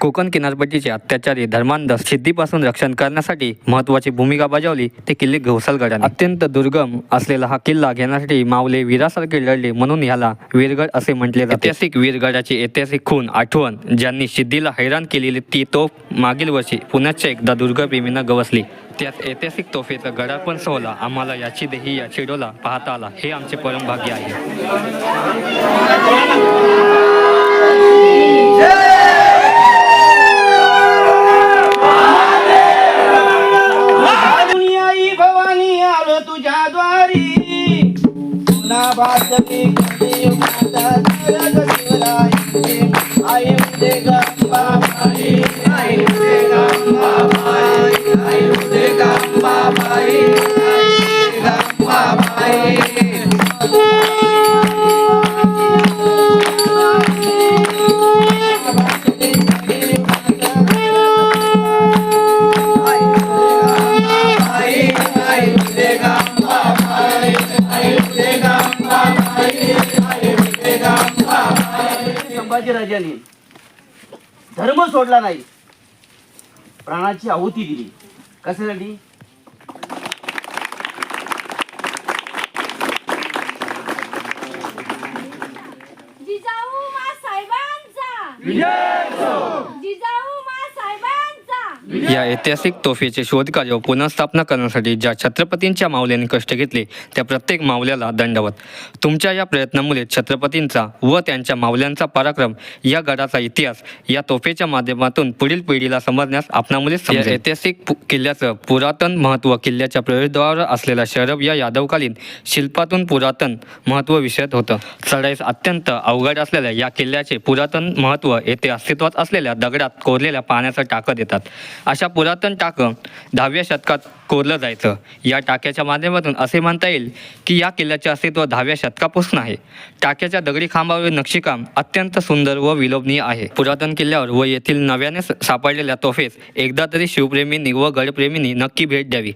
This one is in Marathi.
कोकण किनारपट्टीचे अत्याचारी धर्मांध सिद्धीपासून रक्षण करण्यासाठी महत्त्वाची भूमिका बजावली. ते किल्ले घोसालगडाने. अत्यंत दुर्गम असलेला हा किल्ला घेण्यासाठी मावले वीरासारखे लढले म्हणून ह्याला वीरगड असे म्हटले जाते. ऐतिहासिक वीरगडाची ऐतिहासिक खून आठवण ज्यांनी सिद्धीला हैराण केलेली ती तोफ मागील वर्षी पुण्याच्या एकदा दुर्गप्रेमींना गवसली. त्यात ऐतिहासिक तोफेचा गडा पण सोहला आम्हाला याची देही या चिडोला पाहता आला. हे आमचे परमभाग्य आहे. पुन्हा भासवी कधी माता दरद शिवराई आई उदे गंगा संभाजीराजांनी धर्म सोडला नाही. प्राणाची आहुती दिली. कशासाठी? जिजाऊ मा साहेबांचा. जिजाऊ मा साहेबांचा या ऐतिहासिक तोफेचे शोधकार्य व पुनर्स्थापना करण्यासाठी ज्या छत्रपतींच्या मावल्यांनी कष्ट घेतले त्या प्रत्येक मावल्याला दंडवत. तुमच्या या प्रयत्नामुळे छत्रपतींचा व त्यांच्या मावल्यांचा पराक्रम या गडाचा इतिहास या तोफेच्या माध्यमातून पुढील पिढीला समजण्यास आपणामुळे ऐतिहासिक पु- किल्ल्याचं पुरातन महत्त्व किल्ल्याच्या प्रवेशद्वारावर असलेल्या शरभ या यादवकालीन शिल्पातून पुरातन महत्त्व विषयत होतं. चढाईस अत्यंत अवघड असलेल्या या किल्ल्याचे पुरातन महत्त्व येथे अस्तित्वात असलेल्या दगडात कोरलेल्या पाण्याचा टाकत देतात. अशा पुरातन टाकं दहाव्या शतकात कोरलं जायचं. या टाक्याच्या माध्यमातून असे म्हणता येईल की या किल्ल्याचे अस्तित्व दहाव्या शतकापासून आहे. टाक्याच्या दगडी खांबावर नक्षीकाम अत्यंत सुंदर व विलोभनीय आहे. पुरातन किल्ल्यावर व येथील नव्याने स- सापडलेल्या तोफेस एकदा तरी शिवप्रेमींनी व गडप्रेमींनी नक्की भेट द्यावी.